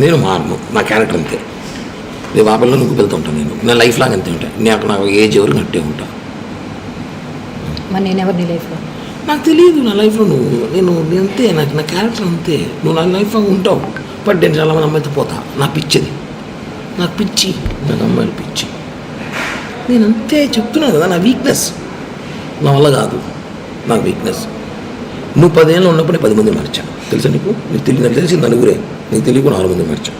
నేను మారను. నా క్యారెక్టర్ అంతే. నేను ఆ పిల్లలు నువ్వు వెళ్తూ ఉంటాను నేను. నా లైఫ్ లాగా అంతే ఉంటాను నాకు నాకు ఏజ్ ఎవరు నట్టే ఉంటా. మరి నేను ఎవరు నీ లైఫ్లో నాకు తెలియదు నా లైఫ్లో నువ్వు. నేను నేను అంతే. నాకు నా క్యారెక్టర్ అంతే. నువ్వు నా లైఫ్లో ఉంటావు. బట్ నేను చాలామంది అమ్మాయితో పోతా. నా పిచ్చిది. నాకు పిచ్చి. నాకు అమ్మాయిలు పిచ్చి. నేను అంతే చెప్తున్నాను కదా నా వీక్నెస్ నా వల్ల కాదు. నా వీక్నెస్ నువ్వు పదేళ్ళు ఉన్నప్పుడు నేను పది మంది మార్చా. తెలుసా నీకు? నీకు తెలియదు తెలిసి నలుగురే. నీకు తెలియకుండా నాలుగు మంది మార్చా.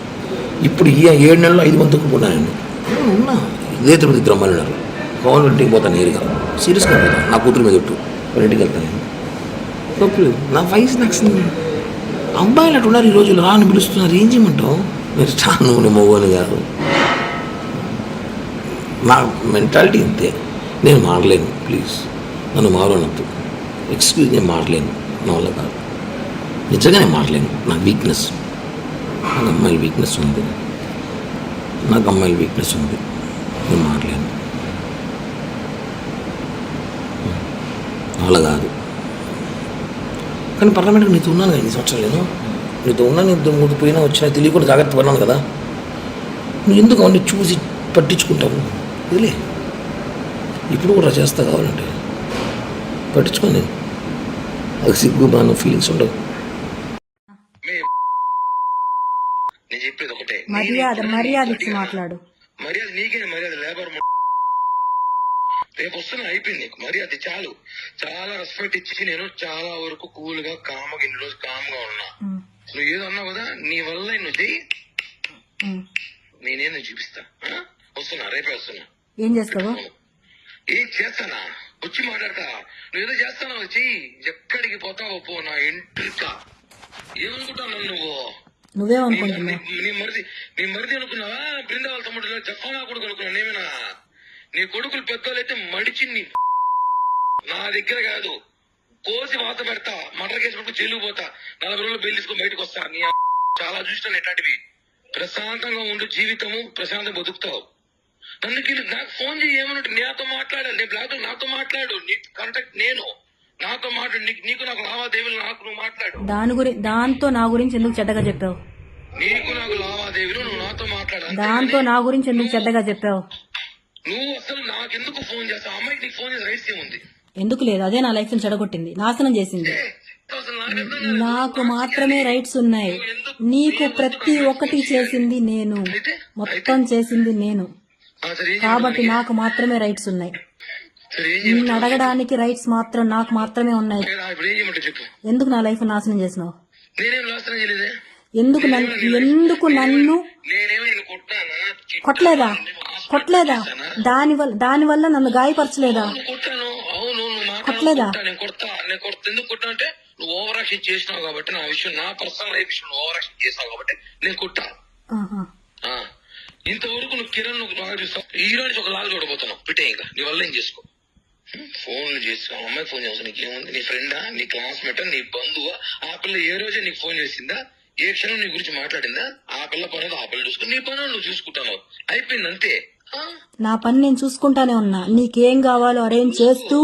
ఇప్పుడు ఈ ఏడు నెలలు ఐదు ఉన్నాను నేను ఉన్నా? ఇదే తిరుపతి ఇద్దరు అమ్మాయిలు ఉన్నారు. కావాలి ఇంటికి పోతాను నేరుగా. సీరియస్గా పోతాను నా కూతురు మీద ఒట్టు వాళ్ళ ఇంటికి వెళ్తాను నేను. తప్పులేదు నా వయసు నాకు అబ్బాయిలు అటు ఉన్నారు ఈ రోజులు రాని పిలుస్తున్నారు. ఏం చేయమంటావు? మీరు చాలా నువ్వు మవ్వని కాదు. నా మెంటాలిటీ అంతే నేను మారలేను ప్లీజ్. నన్ను మారనద్దు. ఎక్స్క్యూజ్ నేను మారలేను. నా వల్ల కాదు. నిజంగా నేను మారలేను. నా వీక్నెస్. నాకు అమ్మాయిల వీక్నెస్ ఉంది. నాకు అమ్మాయిల వీక్నెస్ ఉంది. నేను మారలేను. అలా కాదు. కానీ పర్లమెంట్కి నీతో ఉన్నాను కదా ఈ సంవత్సరాలు నేను. నీతో ఉన్నా నీతో ముందు పోయినా వచ్చినా తెలియకుండా జాగ్రత్త పడినాను కదా. నువ్వు ఎందుకు అవన్నీ చూసి పట్టించుకుంటావు? వదిలే. ఇప్పుడు కూడా చేస్తా కావాలంటే. పట్టించుకోండి నేను. అది సిగ్గు బాగా ఫీలింగ్స్ ఉండవు. నేను చెప్పేది ఒకటే. మర్యాద మర్యాద ఇచ్చి మాట్లాడు. మర్యాద నీకే మర్యాద లేబర్ రేపు వస్తున్నా అయిపోయింది నీకు. మర్యాద చాలు. చాలా రెస్పెక్ట్ ఇచ్చి నేను చాలా వరకు కూల్గా కామగా ఇన్ని రోజు కామ్గా ఉన్నా. ఉమ్, నువ్వు ఏదో అన్నావు కదా నీ వల్ల నువ్వు చెయ్యి. నేనేదో చూపిస్తా? వస్తున్నా రేపే వస్తున్నా. ఏం చేస్తావు? ఏం చేస్తానా? వచ్చి మాట్లాడతా. నువ్వేదో చేస్తానా చెయ్యి. ఎక్కడికి పోతావో పో నా ఎంట్రిక. ఏమనుకుంటావు నువ్వు? నువ్వేమనుకుంటున్నావు నీ మరిది నీ మరిది అనుకున్నావా? బృందావల తమ్ముడు జఫానా కొడుకు అనుకున్నా నేమేనా నీ కొడుకులు పెద్దోళ్ళైతే మడిచి నీ నా దగ్గర కాదు. కోసి వాత పెడతా. మటర్ కేసుకుంటూ జైలుకు పోతా. నలభై రోజులు బెయిల్ తీసుకొని బయటకు వస్తా. నీ చాలా చూస్తాను ఎట్లాంటివి ప్రశాంతంగా ఉండు జీవితము ప్రశాంతంగా బతుకుతావు. కింద నాకు ఫోన్ చేయి ఏమన్నట్టు నాతో మాట్లాడాలి. నేను బ్లాక్ నాతో మాట్లాడు. నీ కాంటాక్ట్ నేను. నాతో మాట్లాడు. నీకు నీకు నాకు లావాదేవీలు నాకు నువ్వు మాట్లాడు. దాని గురి దాంతో నా గురించి ఎందుకు చెడ్డగా చెప్పావు? నీకు నాకు లావాదేవీలు నువ్వు నాతో మాట్లాడాలి దాంతో నా గురించి ఎందుకు చెడ్డగా చెప్పావు? నువ్వు అసలు నాకెందుకు ఫోన్ చేస్తావు? అమ్మాయికి నీకు ఫోన్ చేసి రైస్ ఏముంది ఎందుకు లేదు? అదే నా లైఫ్ చెడగొట్టింది. నాశనం చేసింది. నాకు మాత్రమే రైట్స్ ఉన్నాయి. నీకు ప్రతి ఒక్కటి చేసింది నేను. మొత్తం చేసింది నేను. కాబట్టి నాకు మాత్రమే రైట్స్ ఉన్నాయి. నిన్ను అడగడానికి రైట్స్ మాత్రం నాకు మాత్రమే ఉన్నాయి. ఎందుకు నా లైఫ్ నాశనం చేసినావు? ఎందుకు నన్ను ఎందుకు నన్ను కొట్టలేదా? కొట్టలేదా? దాని వల్ల దాని వల్ల నన్ను గాయపరచలేదా? కొట్టలేదా? నువ్వు ఓవర్ యాక్షన్ చేసినావు కాబట్టి నా విషయం నా పర్సనల్ లైఫ్ విషయం ఓవర్ యాక్షన్ చేసినావు కాబట్టి నేను కొట్టా. ఇంతవరకు నువ్వు కిరణ్ నువ్వు బాగా చూస్తావు ఈ రోజు ఒక లాగా చూడబోతున్నావు. పెట్టే ఇంకా. నీ వల్ల ఏం చేసుకో? ఫోన్లు చేసుకో అమ్మాయి ఫోన్ చేస్తావు. నీకు ఏముంది నీ ఫ్రెండా? నీ క్లాస్మేటా? నీ బంధువా? ఆ పిల్ల ఏ రోజే నీకు ఫోన్ చేసిందా? ఏ క్షణం నీ గురించి మాట్లాడిందా? ఆ పిల్ల పని ఆ పిల్ల చూసుకుని నీ పని నువ్వు చూసుకుంటావు. అయిపోయింది అంతే ఆ? నా పని నేను చూసుకుంటానే ఉన్నా. నీకేం కావాలో అరేంజ్ చేస్తూ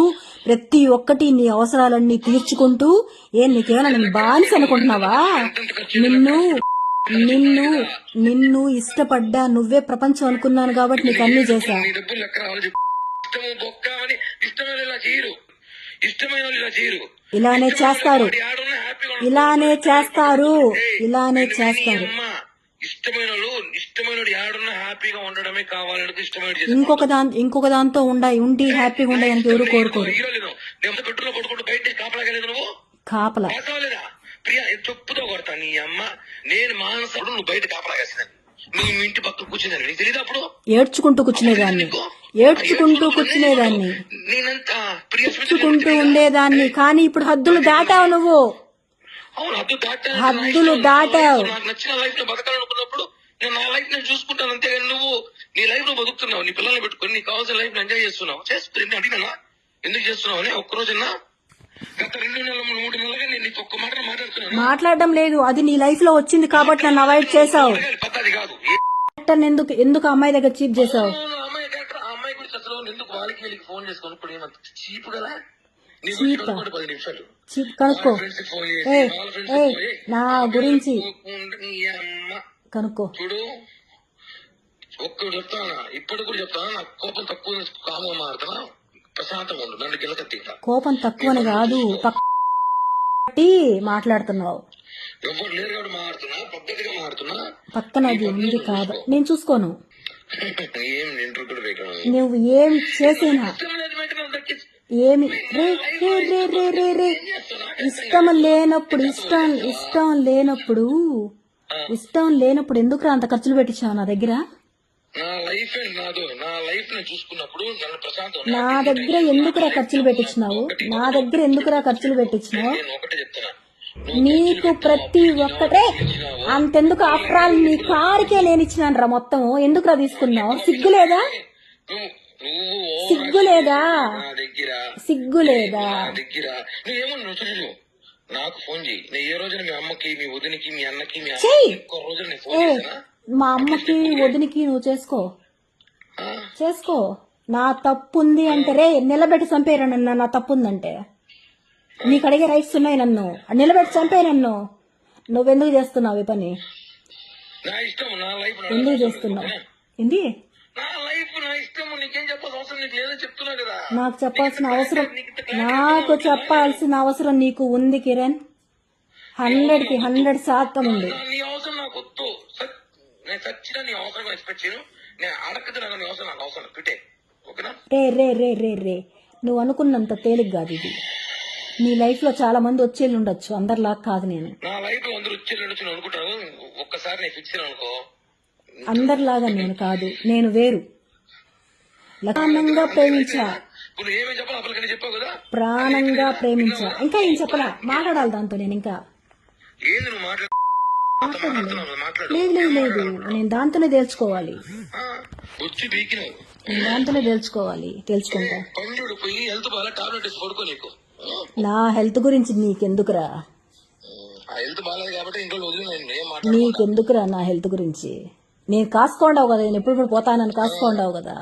ప్రతి ఒక్కటి నీ అవసరాలన్నీ తీర్చుకుంటూ ఏం నీకేమైనా నేను బానిస అనుకుంటున్నావా? నిన్ను నిన్ను నిన్ను ఇష్టపడ్డా నువ్వే ప్రపంచం అనుకున్నాను కాబట్టి నీకు అన్ని చేశా ఇలా చేయరు ఇష్టమైన వాళ్ళు ఇలా చేయరు ఇలానే చేస్తారు. ఇలానే చేస్తారు ఇలానే చేస్తారు ఇష్టమైన ఇష్టమైన ఆడున్న హ్యాపీగా ఉండడమే కావాలని ఇష్టమైన. ఇంకొక దాని ఇంకొక దాంతో ఉండాయి ఉండి హ్యాపీగా ఉండడానికి ఎవరు కోరుకోరు పడుకుంటూ బయట కాపలాగలేదు నువ్వు కాపలా ప్రియా చెప్పుతో కొడతా నీ అమ్మ నేను మానసుడు నువ్వు బయట కాపలాగేసిందని మీ ఇంటి నీకు తెలియదు అప్పుడు? ఏడ్చుకుంటూ కూర్చునేదాన్ని. ఏడ్చుకుంటూ కూర్చునేదాన్ని. నేనంత ఏడ్చుకుంటూ ఉండేదాన్ని. కానీ ఇప్పుడు హద్దులు దాటావు నువ్వు. హద్దులు దాటావు. నాకు నచ్చిన లైఫ్లో బతకాలనుకున్నప్పుడు నేను నా లైఫ్ నేను చూసుకుంటాను. అంతేగాని నువ్వు నీ లైఫ్లో బతుకుతున్నావు. నీ పిల్లల్ని పెట్టుకొని నీకు కావాల్సిన లైఫ్ ఎంజాయ్ చేస్తున్నావు. చేస్తూ నేను అడిగినా ఎందుకు చేస్తున్నావు అని ఒక్కరోజన్నా గత రెండు నెలలు మూడు నెలలుగా నేను నీకు ఒక్క మాట మాట్లాడుతున్నాను. మాట్లాడడం లేదు. అది నీ లైఫ్లో వచ్చింది కాబట్టి నన్ను అవాయిడ్ చేసావు పద్ధతి కాదు. ఎందుకు ఎందుకు అమ్మాయి దగ్గర చీప్ చేసావు అవును, అమ్మాయి డాక్టర్ ఆ అమ్మాయి గురించి అసలు ఎందుకు వాళ్ళకి వీళ్ళకి ఫోన్ చేసుకొని ఇప్పుడు ఏమంత చీప్ కదా? నీ గురించి చీపా? కనుక్కోండి పది నిమిషాలు. చీప్ కనుక్కో. నా గురించి కనుక్కో. చూడు ఒక్కడు చెప్తానా? ఇప్పుడు కూడా చెప్తానా? నాకు కోపం తక్కువ కామ మారుతున్నా కోపం తక్కువని కాదు మాట్లాడుతున్నావు. పక్కన అది ఉంది కాదు. నేను చూసుకోను. నువ్వు ఏం చేసినా ఏమి రే రే రే రే రే రే. ఇష్టం లేనప్పుడు ఇష్టం ఇష్టం లేనప్పుడు ఇష్టం లేనప్పుడు ఎందుకు అంత ఖర్చులు పెట్టించావు నా దగ్గర? నా లైఫ్ నాదు నా లైఫ్ని చూసుకున్నప్పుడు నన్ను ప్రశాంతం నా దగ్గర ఎందుకురా ఖర్చులు పెట్టించినావు? నా దగ్గర ఎందుకురా ఖర్చులు పెట్టించినావు? నేను ఒకటే చెప్తున్నా. నీకు ప్రతి ఒక్కటే. అంతెందుకు ఆఫ్టర్ ఆల్ నీ కారుకే నేను ఇచ్చినాను రా మొత్తం. ఎందుకురా తీసుకున్నావు? సిగ్గు లేదా? సిగ్గు లేదా? నా దగ్గర. సిగ్గు లేదా? నా దగ్గర. నువ్వేమన్నా చూడు. నాకు ఫోన్ చేయి నేను ఏ రోజున మీ అమ్మకి మీ వదినికి మీ అన్నకి మీ చెయ్యి. అన్నకి ఒక్క రోజున నేను ఫోన్ ఏ. చేశానా? మా అమ్మకి వదినికి నువ్వు చేసుకో? చేసుకో. నా తప్పు ఉంది అంటే రే నిలబెట్టి చంపేరా నన్ను నా తప్పు ఉందంటే నీకు అడిగే రైట్స్ ఉన్నాయి నన్ను. నిలబెట్టి చంపే నన్ను. నువ్వెందుకు చేస్తున్నావు ఈ పని? ఎందుకు చేస్తున్నావు? ఏంది? నాకు చెప్పాల్సిన అవసరం? నాకు చెప్పాల్సిన అవసరం నీకు ఉంది? కిరణ్. హండ్రెడ్కి హండ్రెడ్ శాతం ఉంది నా- నీ అవసరం నాకు వద్దు సచ్- నేను చచ్చిన నీ అవసరం ఎక్స్పెక్ట్ చేయను. నేను అడగదు నాకు నీ అవసరం నాకు అవసరం ఓకేనా? రే రే రే రే రే. నువ్వు అనుకున్నంత తేలిక కాదు ఇది. నీ లైఫ్లో చాలా మంది వచ్చేళ్ళు ఉండొచ్చు. అందరిలా కాదు నేను. నా లైఫ్లో అందరూ వచ్చి ఉండొచ్చు అనుకుంటాను ఒక్కసారి నేను ఫిక్స్ అనుకో. అందరిలాగా నేను కాదు. నేను వేరు. లక్షణంగా ప్రేమించా. ప్రాణంగా ప్రేమించా. ఇంకా ఏం చెప్పలా? మాట్లాడాలి దాంతో నేను ఇంకా. లేదు లేదు లేదు. నేను దాంతోనే వచ్చి బీకినావు నేను దాంతోనే తేల్చుకోవాలి. తేల్చుకుంటా. పండుడు పోయి హెల్త్ బాగా టాబ్లెట్ వేసి పడుకో నీకు ఆ, నా హెల్త్ గురించి నీకెందుకురా? ఆ హెల్త్ బాగాలేదు కాబట్టి ఇంట్లో వదిలి నేను ఏం మాట్లాడు నీకెందుకురా నా హెల్త్ గురించి? నేను కాసుకోండావు కదా నేను ఎప్పుడు పోతానని కాసుకోండావు కదా.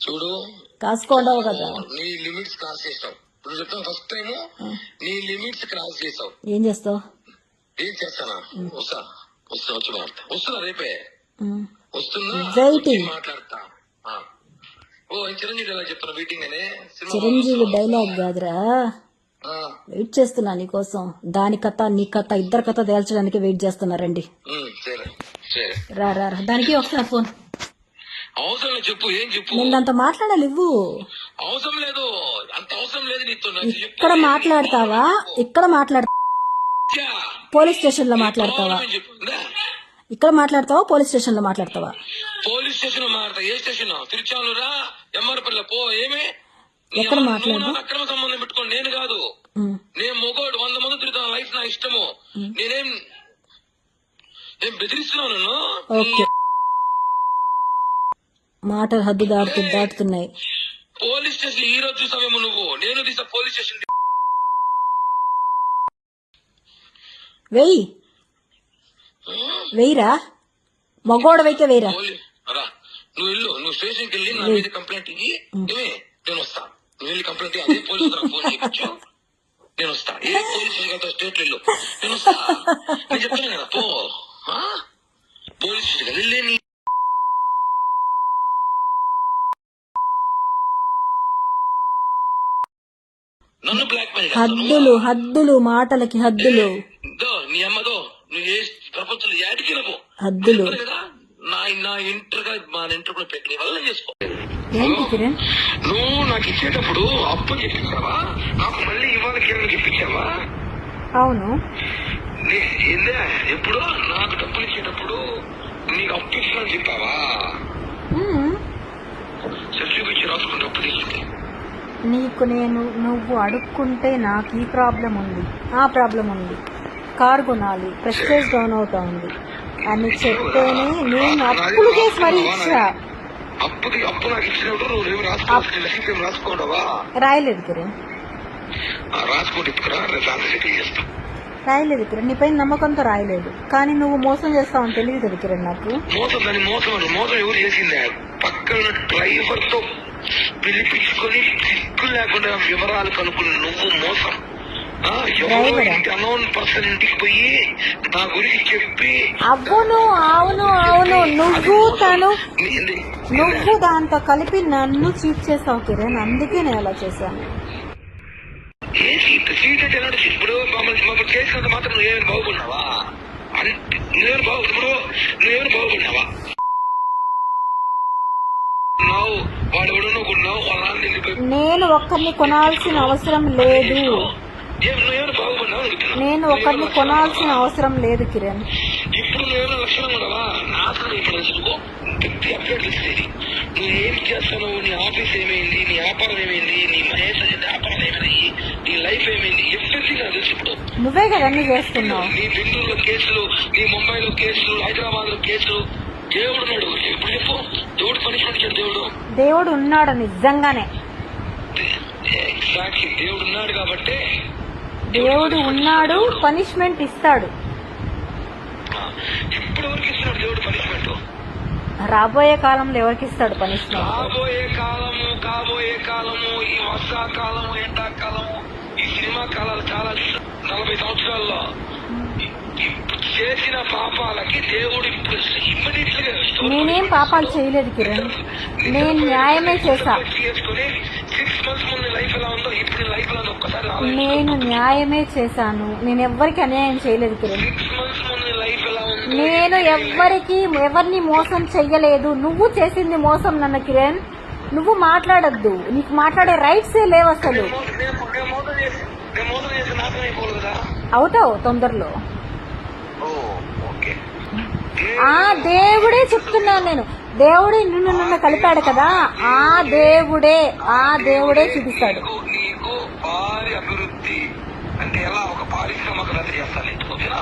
చూడు. కాసుకోండావు కదా. నీ లిమిట్స్ క్రాస్ ఇప్పుడు చెప్తాను ఫస్ట్ టైం నీ లిమిట్స్ క్రాస్ చేస్తావు. ఏం చేస్తావు? చేస్తానా? వస్తా. వస్తా వచ్చి మాట్లాడతా. వస్తున్నా రేపే. వస్తున్నా మాట్లాడతా. ఓ చిరంజీవి ఎలా చెప్తున్నా మీటింగ్ అనే చిరంజీవి డైలాగ్ కాదురా. వెయిట్ చేస్తున్నా నీకోసం. దాని కథ నీ కథ ఇద్దరు కథ తేల్చడానికి వెయిట్ చేస్తున్నారండి రా రా. దానికి ఒకసారి ఫోన్. అవసరం చెప్పు. ఏం చెప్పు? నేను దాంతో మాట్లాడాలి ఇవ్వు. అవసరం లేదు. అంత అవసరం లేదు నీతో. ఇక్కడ మాట్లాడతావా? ఇక్కడ మాట్లాడ యా. పోలీస్ స్టేషన్లో మాట్లాడతావా. ఇక్కడ మాట్లాడతావా? పోలీస్ స్టేషన్లో మాట్లాడతావా? పోలీస్ స్టేషన్ మాట్లాడతా. ఏ స్టేషన్ తిరుచానురా ఎంఆర్పల్లి పో. ఏమి? ఎక్కడ మాట్లాడు? అక్రమ సంబంధం పెట్టుకోండి నేను కాదు. నేను మొగోడు. వంద మంది తిరుగుతాను. లైఫ్ నా ఇష్టము. నేనేం ఏం బెదిరిస్తున్నావు నన్ను? ఓకే. మాటలు హద్దు దాటుతూ దాటుతున్నాయి. పోలీస్ స్టేషన్ ఈ రోజు చూసావేమో నువ్వు? నేను తీసా పోలీస్ స్టేషన్ వెయ్యి వెయ్యిరా మగోడవైతే వెయ్యిరా నువ్వు ఇల్లు నువ్వు స్టేషన్కి వెళ్ళి నా మీద కంప్లైంట్ ఇయ్యి ఏమే నేను వస్తా. నువ్వు వెళ్ళి కంప్లైంట్ ఇయ్యి. అదే పోలీసు నాకు ఫోన్ చేయొచ్చు నేను వస్తా. ఏ పోలీస్ స్టేషన్ స్టేట్ వెళ్ళు నేను వస్తా. నేను చెప్తాను కదా పో? పోలీస్ వెళ్ళి హద్దులు హద్దులు మాటలకి హద్దులు. నీ అమ్మదో నువ్వు ఏ ప్రపంచంలో యాడికి హద్దులు నా నా ఇంటర్గా మా ఇంటర్ కూడా పెట్టి వల్ల చేసుకో. నువ్వు నాకు ఇచ్చేటప్పుడు అప్పు చెప్పించావా నాకు మళ్ళీ ఇవ్వాలి కిరణ్ ఇప్పించావా? అవును. ఏందే? ఎప్పుడు నాకు డబ్బులు ఇచ్చేటప్పుడు నీకు అప్పు ఇస్తున్నా చెప్పావా? ఉమ్. సరే చూపించి రాసుకుంటే అప్పు నీకు నేను నువ్వు అడుక్కుంటే నాకు ఈ ప్రాబ్లం ఉంది. ఆ ప్రాబ్లం ఉంది. కారు కొనాలి. ప్రెస్టేజ్ డౌన్ అవుతా ఉంది అని చెప్తేనే నేను అప్పులు చేసి మరీ ఇచ్చా. రాయలేదు కిరణ్. రాయలేదు కిరణ్. నీ పైన నమ్మకంతో రాయలేదు. కానీ నువ్వు మోసం చేస్తావని తెలియదు కదా కిరణ్ నాకు. మోసం దాన్ని మోసం మోసం ఎవరు చేసిందే? పక్కన డ్రైవర్తో పిలిపించుకొని సిగ్గు లేకుండా వివరాలు కనుక్కుని నువ్వు మోసం. అవును అవును అవును నువ్వు తను నువ్వు దాంతో కలిపి నన్ను చీట్ చేసావు కిరణ్ అందుకే నేను అలా చేశాను. ఇప్పుడు మమ్మల్ని చేసినంత మాత్రం నువ్వేమైనా బాగుపడినావా? నువ్వేమైనా బాగు ఇప్పుడు నువ్వేమైనా బాగుపడినావా? నేను ఒక్కరిని కొనాల్సిన అవసరం లేదు. నేను ఒకరిని కొనాల్సిన అవసరం లేదు కిరణ్. ఇప్పుడు లక్షణం ఉండవా ఇప్పుడు తెలుసుకో అప్డేట్ నువ్వు ఏం చేస్తావు నీ ఆఫీస్ ఏమైంది నీ వ్యాపారం ఏమైంది నీ మహేష్ వ్యాపారం నీ లైఫ్ ఏమైంది ఎవ్రీథింగ్ నాకు తెలుసు ఇప్పుడు. నువ్వే కదా అన్ని చేస్తున్నావు. నీ బెంగళూరులో కేసులు నీ ముంబైలో కేసులు హైదరాబాద్లో కేసులు. దేవుడు ఉన్నాడు ఇప్పుడు చెప్పు? దేవుడు పనిష్మెంట్ ఇచ్చాడు దేవుడు? దేవుడు ఉన్నాడు నిజంగానే. ఎగ్జాక్ట్లీ దేవుడు ఉన్నాడు కాబట్టి దేవుడు ఉన్నాడు. పనిష్మెంట్ ఇస్తాడు. ఇప్పుడు ఎవరికి ఇస్తున్నాడు దేవుడు పనిష్మెంట్? రాబోయే కాలంలో ఎవరికి ఇస్తాడు పనిష్మెంట్? కాబోయే కాలము కాబోయే కాలము ఈ వర్షాకాలము ఎండాకాలము ఈ సినిమా కాలాలు చాలా నలభై సంవత్సరాల్లో చేసిన పాపాలకి దేవుడు ఇప్పుడు ఇమ్మీడియట్గా నేనేం పాపాలు చేయలేదు కిరణ్. నేను న్యాయమే చేశా చేసుకుని సిక్స్ మంత్స్ ముందు లైఫ్ ఎలా ఉందో ఇప్పుడు లైఫ్ ఎలా ఉందో ఒక్కసారి నేను న్యాయమే చేశాను. నేను ఎవ్వరికి అన్యాయం చేయలేదు కిరణ్. నేను ఎవ్వరికి ఎవరిని మోసం చెయ్యలేదు. నువ్వు చేసింది మోసం నన్ను కిరణ్. నువ్వు మాట్లాడద్దు. నీకు మాట్లాడే రైట్సే లేవు అసలు. అవుతావు తొందరలో. ఆ దేవుడే చెప్తున్నాను నేను. దేవుడే నిన్ను నన్ను కలిపాడు కదా. ఆ దేవుడే ఆ దేవుడే చూపిస్తాడు. నీకు భారీ అభివృద్ధి? అంటే ఎలా ఒక పారిశ్రామికవేత్త చేస్తాను ఓకేనా